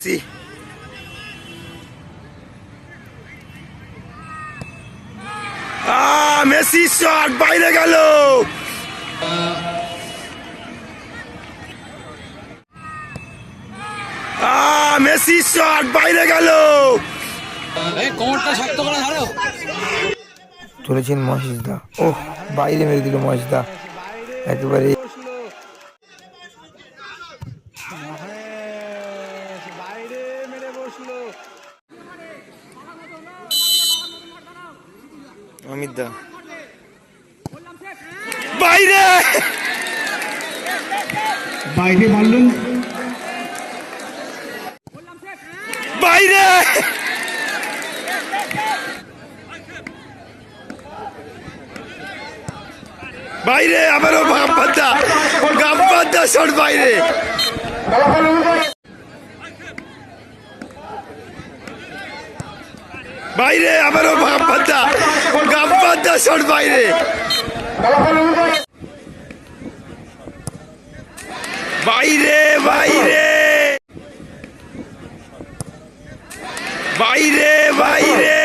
C আহ Messi shot বাইরে গেল আহ Messi shot বাইরে গেল এই কোমরটা শক্ত করে ধরো। চলেছেন মহেশদা। ওহ বাইরে মেরে দিল মহেশদা। একেবারে বাইরে মেরে বসল অমিত দা। বাইরে! বাইরে মারলেন বাইরে! বাইরে আবারও গাম্পাদ্দা গাম্পাদ্দা শট বাইরে। বাইরে আবারও গাম্পাদ্দা গাম্পাদ্দা শট বাইরে বাইরে বাইরে বাইরে বাইরে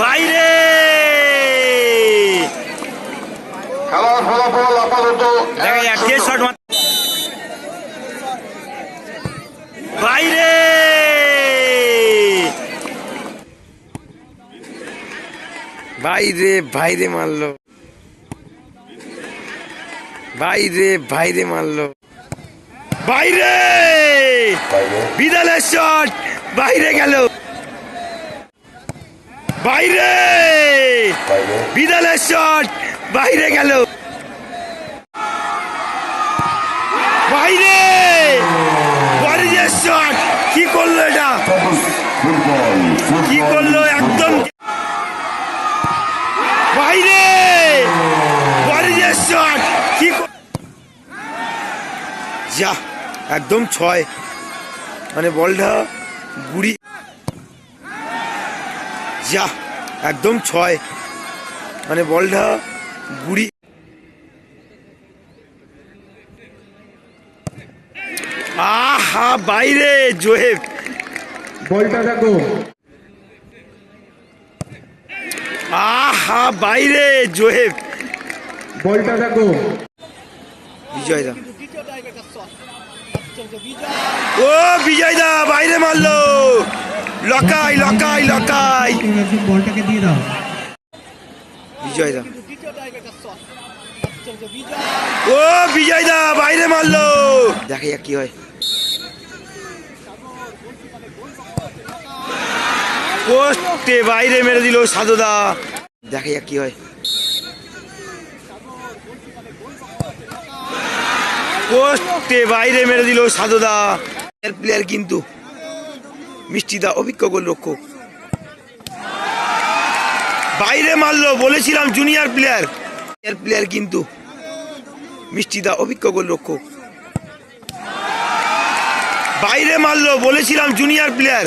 বাইরে খেলার ফলাফল আপাতত দেখা যাক কে শট মার বাইরে বাইরে বাইরে মারলো। বাইরে বাইরে মারলো। বাইরে বিদালের শট বাইরে গেল। বাইরে বিদালের শট বাইরে গেল। বাইরে ওয়ারিজের শট কি করল এটা? কি করল একদম বাইরে ওয়ারিজের শট কি কর- যা একদম ছয়। মানে বলটা গুড়ি। যা একদম ছয়। মানে বলটা গুড়ি। আহা বাইরে জোহেব বলটা দেখো। আহা বাইরে জোহেব বলটা দেখো। বিজয় দা। ও, বিজয় দা, বাইরে মারলো। লকাই লকাই লকাই। বলটাকে দিয়ে দাও বিজয় দা। ও, বিজয় দা, বাইরে মারলো। দেখা যাক কি হয়। পোস্টে বাইরে মেরে দিল সাধুদা দেখা যাক কি হয়। পোস্টে বাইরে মেরে দিল সাধুদা প্লেয়ার কিন্তু মিষ্টিদা অভিজ্ঞ গোলরক্ষক। বাইরে মারলো, বলেছিলাম জুনিয়র প্লেয়ার প্লেয়ার কিন্তু মিষ্টিদা অভিজ্ঞ গোলরক্ষক। বাইরে মারলো, বলেছিলাম জুনিয়র প্লেয়ার